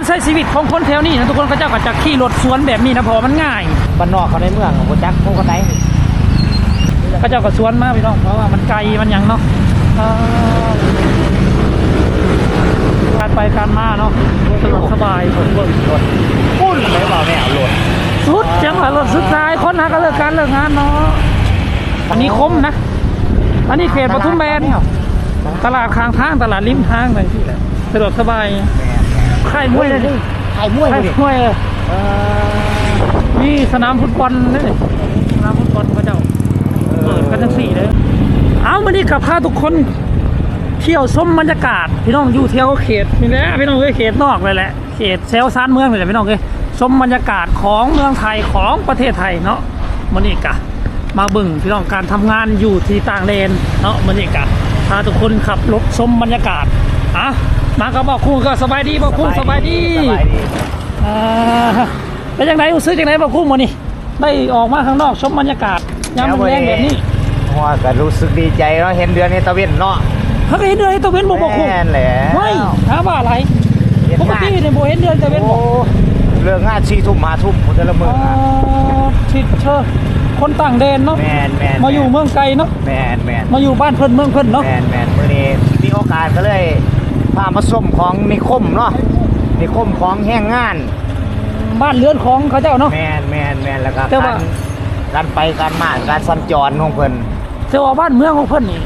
การใช้ชีวิตของคนแถวนี้นะทุกคนเขาเจ้าก็จะขี่รถสวนแบบนี้นะเพราะว่ามันง่ายบ้านนอกเขาในเมืองของโบจักพวกคนไหนเขาเจ้าก็สวนมาพี่น้องเพราะว่ามันไกลมันหยังเนาะเอ่อการไปการมาเนาะสะดวกสบายผมเบิ่งรถปุ้นเลยเปล่าแม่เอารถสุดจังหวะรถสุดท้ายคนหาก็เลิกการเลิกงานเนาะอันนี้คมนะ อันนี้เขตปทุมแบนตลาดข้างทางตลาดริมทางอะไรที่แหละสะดวกสบายแม่ ค่ายมวยเลยดิไข่มวยค่ายดิมวยเลยเออมีสนามฟุตบอลเลยสนามฟุตบอลเขาเจ้าเปิดกันทั้งสี่เลย เอามานี่กับพาทุกคน เที่ยวชมบรรยากาศ พี่น้องอยู่เที่ยวเขตนี่แหละพี่น้องเอ้ยเขตนอกเลยแหละเขตเซลซานเมืองเลยแหละพี่น้องเอ้ยชมบรรยากาศของเมืองไทยของประเทศไทยเนาะมันนี่กะมาเบึ่งพี่น้องการทำงานอยู่ที่ต่างแดนเนาะมันนี่กะพาทุกคนขับรถชมบรรยากาศอะ มากับบอกคู่ก็สบายดีบอกคู่สบายดีสบายดีอ่าเป็นยังไงรู้สึกยังไงบอกคู่มานี่ได้ออกมาข้างนอกชมบรรยากาศยามแรงๆแบบนี้หัวก็รู้สึกดีใจเนาะเห็นเดือนนี้ตะเวนเนาะเขาก็เห็นเดือนตะเวนบอกบอกคู่แม่นแหละไม่ถามว่าอะไรเห็นปกงานติเนี่ยโบเห็นเดือนตะเวนโอ้บอกเรื่องงานสี่ทุ่มห้าทุ่มคนละเมือ๋องออะทิดเชอคนต่างแดนเนาะแมนแมนมาอยู่เมืองไกลเนาะแมนแมนมาอยู่บ้านเพิ่นเมืองเพิ่นเนาะแมนแมนมื่อนี้มีโอกาสก็เลย พามาส้มของนิคมเนาะนิคมของแห้งงาน บ้านเรือนของเขาเจ้าเนาะ แมนแมนแมนแล้วก็แต่ว่าการการไปการมาการสัญจรของเพิ่นแต่ว่าบ้านเมืองของเพิ่นนี่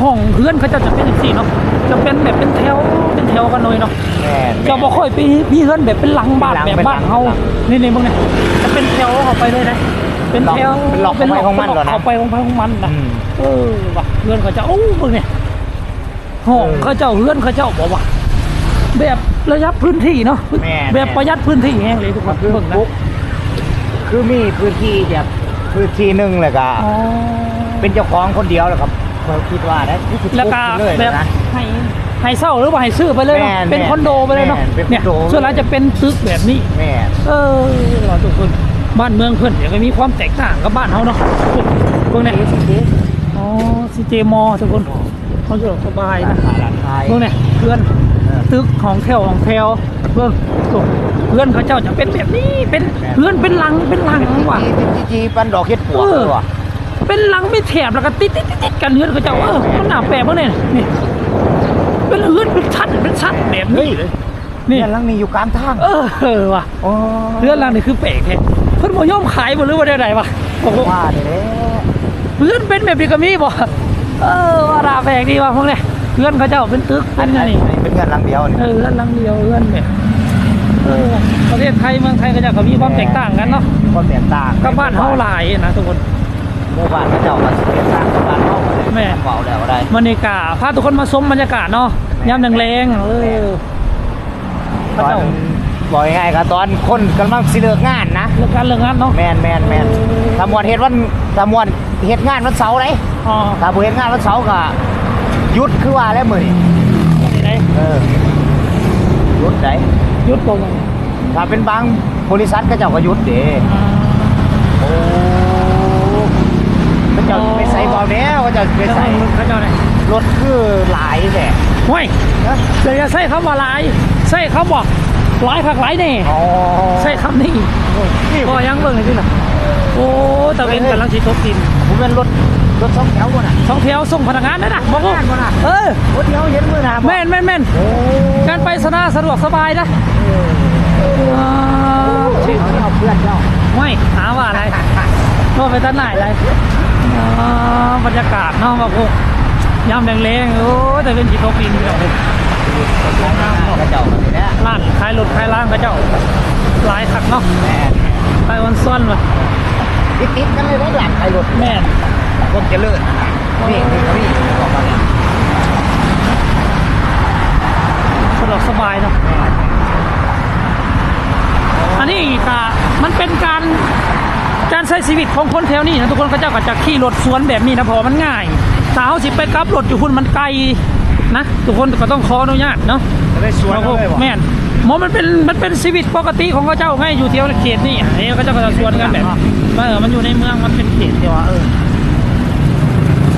ห้องเรือนเขาเจ้าจะเป็นอย่างสี่เนาะจะเป็นแบบเป็นแถวเป็นแถวกันหน่อยเนาะ แมนจะบ่ค่อยปีพี่เฮือนแบบเป็นหลังบ้านเป็นหลังแบบบ้านเฮาเป็นหลังนี่นี่มึงเนี่ยจะเป็นแถวเข้าไปเลยนะเป็นแถวเป็นหลอกเป็นหลอกของมันเหรอนะ เข้าไปของไปของมันนะอืมเออว่ะเฮือนเขาเจ้าโอ้มึงเนี่ย ห้องเออเขาเจ้าเฮือนเขาเจ้าบอกว่า แบบระยับพื้นที่เนาะแม่แบบประหยัดพื้นที่แห้งเลยทุกคนคือเบิ่งนะปุ๊บคือมีพื้นที่แบบพื้นที่หนึ่งเลยก็อ๋อเป็นเจ้าของคนเดียวเลยครับผมคิดว่านะที่สุดแล้วก็เลยแบบนะ ให้ให้เช่าหรือว่าให้ซื้อไปเลยเนาะแม่นเป็นคอนโดไปเลยเนาะแม่นเป็นเนี่ยคอนโดส่วนใหญ่จะเป็นตึกแบบนี้ แม่เออเราทุกคนบ้านเมืองเพื่อนเดี๋ยวก็มีความแตกต่างกับบ้านเขาเนาะพวกเนี้ยอ๋อซีเจมอทุกคน เขาอยู่สบายนะขาหลานชายพวกเนี้ยเพื่อนเออตึกของแถวของแถวเพื่อนโอ้เพื่อนเขาเจ้าจะเป็นแบบนี้เป็นเพื่อนเป็นหลังเป็นหลังว่ะจีจีจีปันดอกเฮ็ดปวกเออเลยว่ะเป็นหลังไม่แถบแล้วก็ติดติดติดติดกันเพื่อนเขาเจ้าเออมันหนาแปลกพวกเนี้ยนี่เป็นเพื่อนเป็นชั้นเป็นชั้นแบบนี้เลยนี่เนี่ยหลังนี้อยู่กลางทางเออเออว่ะโอ้เรื่องราวนี่คือเปกแท้เพิ่นบ่ยอมขายบ่หรือว่าได้ไดวะโอ้โหว่าเนี่ยแหละเพื่อนเป็นแบบนี้ก็มีบ่ เออว่าราแปลกดีว่ะพวกเนี้ยเพื่อนเขาเจ้าเป็นตึกเป็นไงนี่เป็นเงินหลังเดียวนี่ เออเพื่อนหลังเดียวเพื่อนแบบเออประเทศไทยเมืองไทยก็จะก็มีความแตกต่างกันเนาะความแตกต่างกับบ้านเฮาหลายนะทุกคน หมู่บ้านเขาเจ้าว่าสิเป็นต่างกับบ้านเฮาบ่ได้แม่ เว้าแล้วได้บรรยากาศพาทุกคนมาชมบรรยากาศเนาะยามแรงๆเออตเขาอนเจ้าบอกง่ายๆก็ตอนคนกำลังสิเลิกงานนะเรื่องการเรื่องงานเนาะ แมนแมนแมนตำรวจเฮ็ดวันตำรวจ เฮ็ดงานวันเสาร์ไหนอ๋อถ้าบ่เฮ็ดงานวันเสาร์ก็หยุดคือว่าแล้วมื้อนี้นี่ได้เออหยุดได้หยุดบ่งถ้าเป็นบางบริษัทก็เจ้าก็หยุดเด้อ่าโอ้เขาเจ้าไปใส่บ่แล้วเขาเจ้าไปใส่เขาเจ้าไหนรถคือหลายแท้ห้วยนะเดี๋ยวจะใส่คำว่าหลายใส่คำว่าหลายผักหลายแน่อ๋อใส่คำนี้นี่ก็ยังเบิ่งเลยที่น่ะโอ้ตะเวนกำลังสิตกดิน ผมเป็นรถรถสองแถวบ่น่ะสองแถวส่งพนักงานนั่นน่ะบอกว่าพนักงานบ่น่ะเออรถเดียวเห็นมื้อหน้าบ่แม่นแม่นแม่นโอ้การไปสนาสะดวกสบายนะอ่าชื่อเขาเอาเพื่อนเจ้าไม่หาว่าอะไรก็ไปตั้งไหนอะไรอ่าบรรยากาศเนาะบอกว่ายามแรงๆโอ้แต่เป็นสิตกดินพี่น้องเอ้ยกระเจ้าแบบนี้ร้านขายรถขายร้านก็เจ้าหลายคักเนาะแม่ขายวันซ้อนว่ะ ติดติดๆกันเลยได้หลังไทยรถแม่นคนเจริญนี่นี่เขาพี่บอกมาเนี่ยสะดวกสบายเนาะอันนี้ก็มันเป็นการการใช้ชีวิตของคนแถวนี้นะทุกคนก็เจ้าก็จะขี่รถสวนแบบนี้นะเพราะว่ามันง่ายสาวสิไปกลับรถอยู่คุณมันไกลนะ ทุกคนก็ต้องขออนุญาตเนาะจะได้สวนแล้วก็เลยบอกแม่นห มอมันเป็นมันเป็นชีวิตปกติของเขาเจ้าไงอยู่เที่ยวเขตนี่เอ้เขาเจ้าก็จะสวนกันแบบเออมันอยู่ในเมืองมันเป็นเขตเดียวอะเออ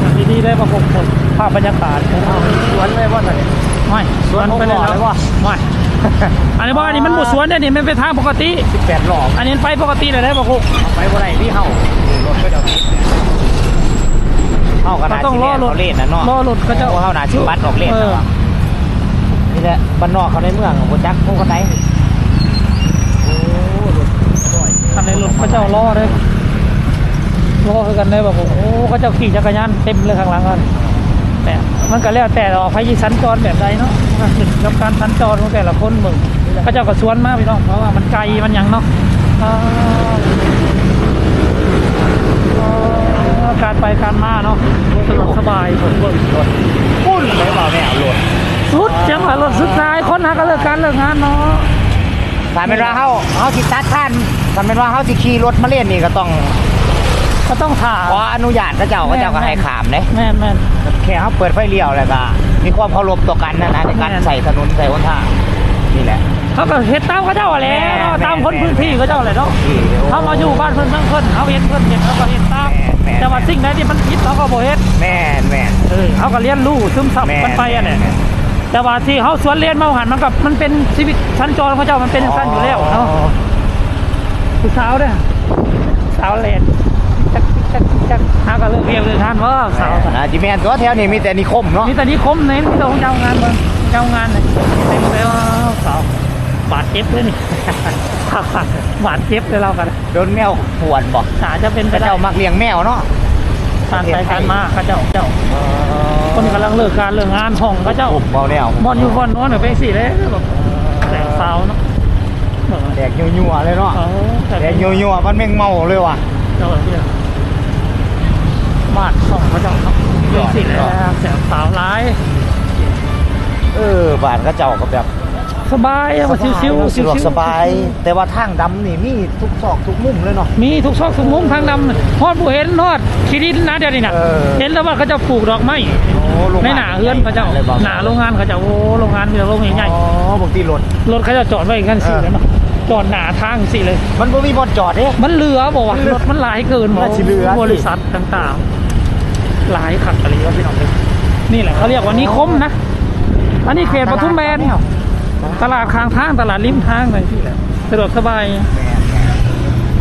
อย่างดีๆได้ประกบภาพบรรยากาศของเราสวนเลยว่าไงไม่สวนไปเลยสวนของหล่อเลยวะไม่อันนี้บอกอันนี้มันบสวนเนี่ยนี่มันเป็นทางปกติ18หลอกอันนี้ไปปกติเลยได้บอกคุณเอาไปบ่ได้ที่เฮารถก็เดี๋ยวนี้เฮาขนาดต้องที่รอแล่นรถเขาเล่นนะเนาะรอรถก็จะโอ้เฮาน่าสิบัดออกเล่นเอนะอวะ นี่แหละบ้านนอกเขาในเมืองบ่จักพวกกันไหนโอ้รถน้อยคันในรถเขาเจ้ารอเลยรอคือกันได้บอกผมโอ้เขาเจ้าขี่จักรยานเต็มเลยข้างหลังกันแต่มันก็แล้วแต่เราพายิสัญจรแบบใดเนาะขึ้นกับการสัญจรของแต่ละคนมึงเขาเจ้าก็สวนมากพี่น้องเพราะว่ามันไกลมันยังเนาะการไปการมาเนาะสะดวกสบายผมเบิ่งรถปุ้นเลยเปล่าแม่เอารถ สุดจังหวะรถสุดท้ายคนหาก็เลิกการเลิกงานเนาะถ้าเป็นว่าเฮาเฮาสิตัดท่านถ้าเป็นว่าเฮาสิขี่รถมาเล่นนี่ก็ต้องก็ต้องถามขออนุญาตเขาเจ้าเขาเจ้าก็ให้ขามเด้แม่นแม่นแค่เขาเปิดไฟเลี้ยวแล้วก็มีความเคารพต่อกันนะนะในการแม่นใส่ถนนใส่หนทางนี่แหละเขาก็เฮ็ดตามเขาเจ้าแหละเนาะแม่นตามคนพื้นที่เขาเจ้าแหละเนาะที่โเขามาอยู่บ้านเพิ่นทั้งเพิ่นเขาเห็นเพิ่นเห็นเขาก็เห็นตามแม่นแม่นแต่ว่าสิ่งใดที่มันผิดเขาก็บ่เฮ็ดแม่นแม่นเออเขาก็เรียนรู้ซึมซับแม่นกันไปอะเนี่ย แม่นแต่ว่าที่เขาสวนเรียนมาหันมันกับมันเป็นชีวิตชั้นจรเขาเจ้ามันเป็นสั้นอยู่แล้วเนาะผู้สาวเด้อสาวเรียนจักจักจักหาก็เลิกเรียนเลยท่านว่าสาวนะจิแมนตัวแถวนี้มีแต่นิคมเนาะมีแต่นี้คมเน้นมีแต่ของเจ้างานเบิ่งเจ้างานเนี่ยเต็มเลยว่าสาวบาดเจ็บเลยนี่บาดเจ็บเลยเรากันโดนแมวหวนบอกอาจจะเป็นไปพระได้เจ้ามักเลี้ยงแมวเนาะการไปการมาเขาเจ้าเจ้า คนกำลังเลิกการเลิกงานห้องเขาเจ้าผมเบาแนวบอลอยู่บอลโน้นหรือไปสี่เลยแบบแต่สาวเนาะเออแดกยัวๆเลยเนาะเออแต่แดกยัวๆมันแม่งเมาเลยว่ะเจ้าเนี่ยบาดห้องเขาเจ้าเนาะเลิกสี่เลยแสบสาวร้ายเออบาทก็เจ้าก็แบบสบายอะมาชิวๆชิวสะดวกๆสบาย แต่ว่าทางดำนี่มีทุกซอกทุกมุมเลยเนาะมีทุกซอกทุกมุมทางดำฮอดผู้เห็นฮอด ขีดินนะเดี๋ยวนี้นะเออเห็นแล้วว่าเขาจะปลูกดอกไม้โอ้โรงในงหนาเฮือนเขาเจ้าลยบอกหนาโรงงานเขาเจ้าโอ้โรงงานมีแต่โรงใหญ่อ๋อบางทีรถๆรถเขาจะจอดไว้กันสี่เลยเนาะจอดหนาทางสี่เลย มันบ่มีบอลจอดเด้มันเหลือบอกว่ารถมันหลายเกินบอกน่าสิเหลือสิบริษัทต่างๆ หลายขัดอะไรก็พี่น้องเลยนี่แหละเขาเรียกว่านิคมนะอันนี้เขตปทุมแบนตลาดข้างทางตลาดริมทางอะไรที่แหละสะดวกสบาย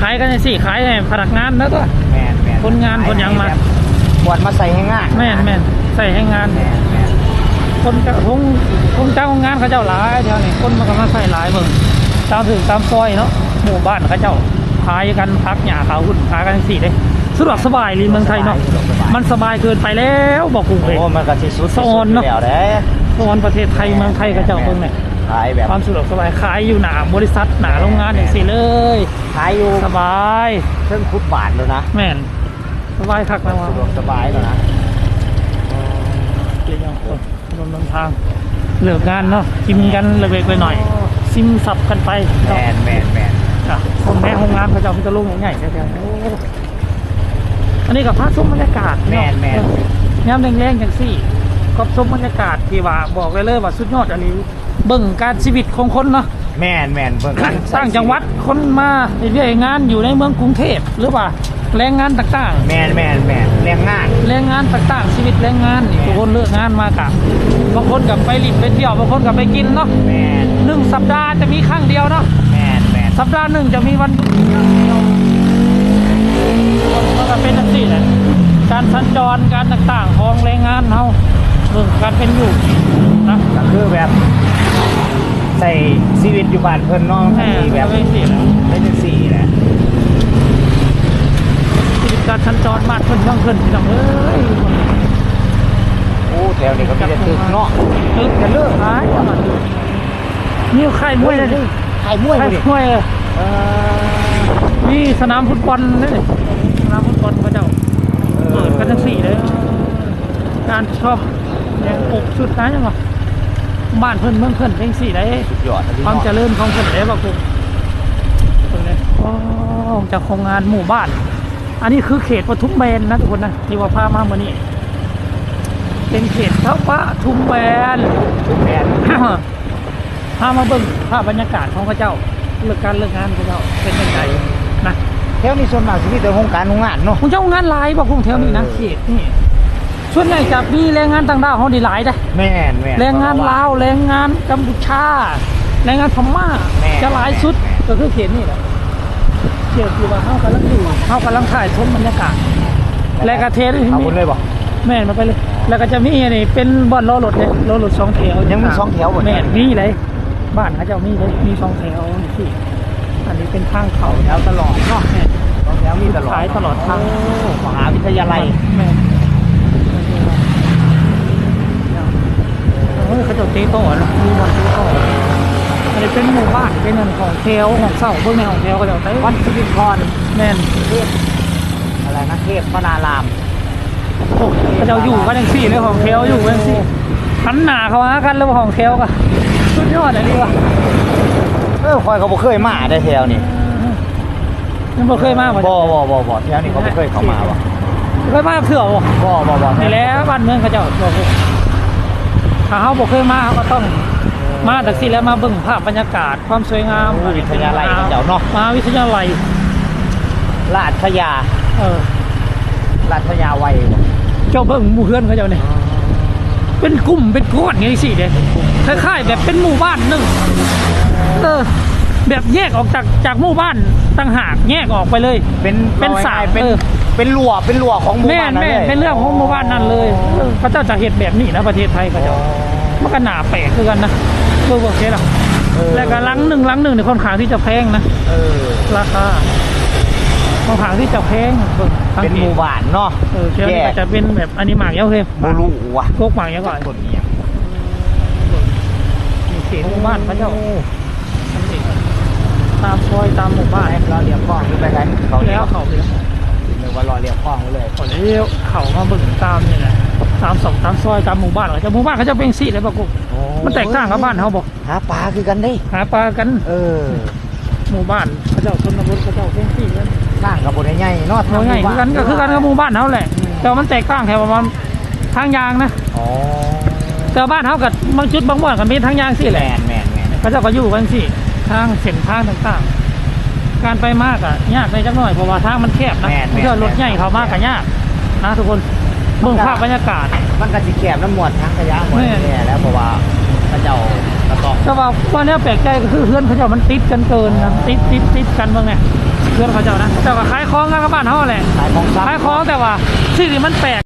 ขายกันสี่ขายให้พนักงานแล้วก็แม่นแม่น คนงานคนหยังมาบวชมาใส่ให้ง่ายแม่นแม่นใส่ให้งาน แม่นแม่นคนเจ้าคงคงเจ้างานเขาเจ้าหลายแถวนี้คนมันก็มาใส่หลายเบิ่งตามถึงตามซอยเนาะหมู่บ้านเขาเจ้าขายกันพักหญ้าขาวหุ่นขายกันสี่เลยสะดวกสบายลีเมืองไทยเนาะมันสบายเกินไปแล้วบอกกูเลยโอ้มันก็สิสุดสะออนเนอะ แล้วเด้ตอนประเทศไทยเมืองไทยเขาเจ้าเบิ่งเนี่ยขายแบบความสะดวกสบายขายอยู่หนาบริษัทหนาโรงงานอย่างสี่เลย ขายอยู่สบาย เครื่องฟุตบาทเลยนะ แม่น สบายคักนะว่าสะดวกสบายเลยนะเกี่ยวกับถนนนทางเลิกงานเนาะกินกันเล็กๆหน่อยๆซิมสับกันไปแมนแมนแมนอะคนแม่โรงงานเขาจะเอาพิจารณาใหญ่ๆแท้ๆโอ้อันนี้กับพระชมบรรยากาศแมนแมนย้ำแรงๆอย่างสี่ก็ชมบรรยากาศที่ว่าบอกเลยเลยว่าสุดยอดอันนี้เบิ่งการชีวิตของคนเนาะแมนแมนเบิ่งกันสร้างจังหวัดคนมาเรื่อยๆงานอยู่ในเมืองกรุงเทพหรือว่า แรงงานต่างแมนแมนแมนแรงงาน ๆ แรงงานต่างๆ ชีวิตแรงงานนี่ทุกคนเลิกงานมากะบางคนกับไปริบไปเที่ยวบางคนกับไปกินเนาะแมนหนึ่งสัปดาห์จะมีครั้งเดียวเนาะ แมนแมนสัปดาห์หนึ่งจะมีวันหยุดอย่างเดียวมันก็เป็นแบบนี้แหละการสัญจรการต่างๆของแรงงานเฮาเรื่องการเป็นอยู่นะก็คือแบบใส่ชีวิตอยู่บ้านเพิ่นเน้องแม่มีแบบเป็นสิแหละไม่ใช่สีแหละ ชีวิตการสัญจร มากขึ้นเพิ่มขึ้นพี่น้องเอ้ยโอ้แถวนี้ก็มีแต่ตึกเนาะตึกจะเลิกหายนี่ไข่มวยเลยดิไข่มวยไข่บ่ดิมวยเลยเออนี่สนามฟุตบอลนี่สนามฟุตบอลพระเจ้าเปิดกันทั้งสี่เลยการชอบเนี่ยปกสุดนะยังไงบ้านเพิ่นเมืองเพิ่นเพลงสี่ได้สุดยอดนะพี่ความน้องเจริญของเพิ่นได้บอกผมตรงนี้โอ้จากโครงงานหมู่บ้าน อันนี้คือเขตปทุมแบนนะทุกคนนะที่ว่าพามาเมื่อนี้ เป็นเขตเท่าปะทุมแบนแมนพามาเบิ่งภาพบรรยากาศของพระเจ้าเลิกการเลิกงานพระเจ้าเป็นยังไงนะแถวนี้ส่วนมากสิมีแต่โครงการโรงงานเนาะคุณเจ้างานหลายบอกคุณแถวนี้นะเออเขตนี่ส่วนใหญ่จะมีแรงงานต่างด้าวเขาดีหลายได้แม่นแม่นแรงงานลาวแรงงานกัมพูชาแรงงานพม่าแม่จะหลายสุดก็คือเขตนี่แหละ เขตที่ว่าเขากำลังอยู่เขากำลังถ่ายชมบรรยากาศและกระเทศที่เอามีคุณเลยบ่แม่นมาไปเลย แล้วก็จะมีอันนี่เป็นบ่อนล้อรถเลยล้อรถสองแถวยังมีสองแถวบ่แม่นมีเลยบ้านเขาเจะมีเลยมีสองแถวที่อันนี้เป็นทางเขาแถวตลอดเนาะแม่นสองแถวมีตลอดขายตลอดทางมหาวิทยาลัยแม่นเฮ้ยเขาเจะตีโต้นะมีบอลตีโต้ อันนี้เป็นหมู่บ้านเป็นอันของแถวของเสาเบื้องในของแถวเขาเจะเต้วัดสิริพรแม่นเทพอะไรนะเทพพนารามโอ้เขาเจะอยู่กันยังสี่เลยของแถวอยู่กันยังสี่หันหน้าเขาหากันแล้วของแถวกันสุดยอดอันนี้ว่ะเออคอยเขาบ่เคยมาได้แถวนี่ยังบ่เคยมาบ่บ่บ่บ่บ่แถวนี้เขาบ่เคยเข้ามาว่ะเคยมาเถื่อบ่บ่บ่บ่นี่แหละบ้านเมืองเขาเจ้าบอกว่าถ้าเขาบ่เคยมาเขาก็ต้อง มาจากสิแล้วมาเบิ่งภาพบรรยากาศความสวยงามวิทยาลัยเขาเจ้าเนาะมาวิทยาลัยราชยา เออราชยาวัยบ่เจ้าเบิ่งหมู่เพื่อนเขาเจ้านี่เป็นกลุ่มเป็นก้อนอย่างนี้สิเด้คล้ายๆ แบบเป็นหมู่บ้านหนึงเออ แบบแยกออกจากจากหมู่บ้านต่างหากแยกออกไปเลย เป็นเป็นสายเป็นเออเป็นรั้วเป็นรั้วของหมู่แม่บ้านนนั่นแม่เลนยเป็นเรื่องของหมู่บ้านนั่นเลยเออพระเจ้าจะเห็นแบบนี้นะประเทศไทยเขาเจ้ามันก็หนาแปลกคือกันนะ เบอร์บอกเคสอะเออ แล้วก็ลังหนึ่งลังหนึ่งในค่อนข้างที่จะแพงนะ เออราคาค่อนข้างที่จะแพงเบิ่งสังเป็นกหตมู่บ้านเนาะเออเชียวนี่แยก็กจะเป็นแบบอันนี้หมากเยอะเลยบ่รู้ว่ะโคกหมากเยอะก่อนคนเนี่ยมีเขตหมู่บ้านพระเจ้าอันนี้ตามซอยตามหมู่บ้านเราเรียกข้องหรือไปไหนเขาแล้เรียวกเขาไปแล้วหรือว่ารอ เรียกข้องไว้เลยเขาเลี้ยวเขามาเบิ่งตามนี่แหละตามสองตามซอยตามหมู่บ้านเขาจะหมู่บ้านเขาจะเป็นสี่เลยปะกุ๊กมันแตกต่างกับบ้านเขาบอกหาปลาคือกันได้หาปลากัน เออ หมู่บ้านเขาเจ้าชนบทเขาเจ้าเป็นสี่กันสร้างกับบนใหญ่ๆเนาะเอาง่ายคือกันก็คือกันกับหมู่บ้านเขาแหละ แต่ว่ามันแตกต่างแค่ประมาณทางยางนะอ๋อแต่บ้านเขากับบางจุดบางบ่อนกันมีทางยางสิแหแมละนแมนแมนเขาเจะก็อยู่กันสิทางเส้นทางต่างๆ การไปมากอะยากในจักหน่อยเพราะว่าทางมันแคบนะไม่ใช่รถใหญ่เขามากกันยากนะทุกคนเบิ่งภาพบรรยากาศ มันก็สิแคบน้ำหมวดทั้งขยะหมดแม่นเนี่ยแล้วเพราะว่าพระเจ้ากระต้องแต่ว่าวันนี้แปลกใจก็คือเพื่อนเขาเจ้ามันติดกันเกินนะติดติดติดกันบ้างไงเพื่อนเขาเจ้านะแต่ว่าขายของกันกับบ้านเขาแหละขายของซับขายของแต่ว่าสิ่งที่มันแปลก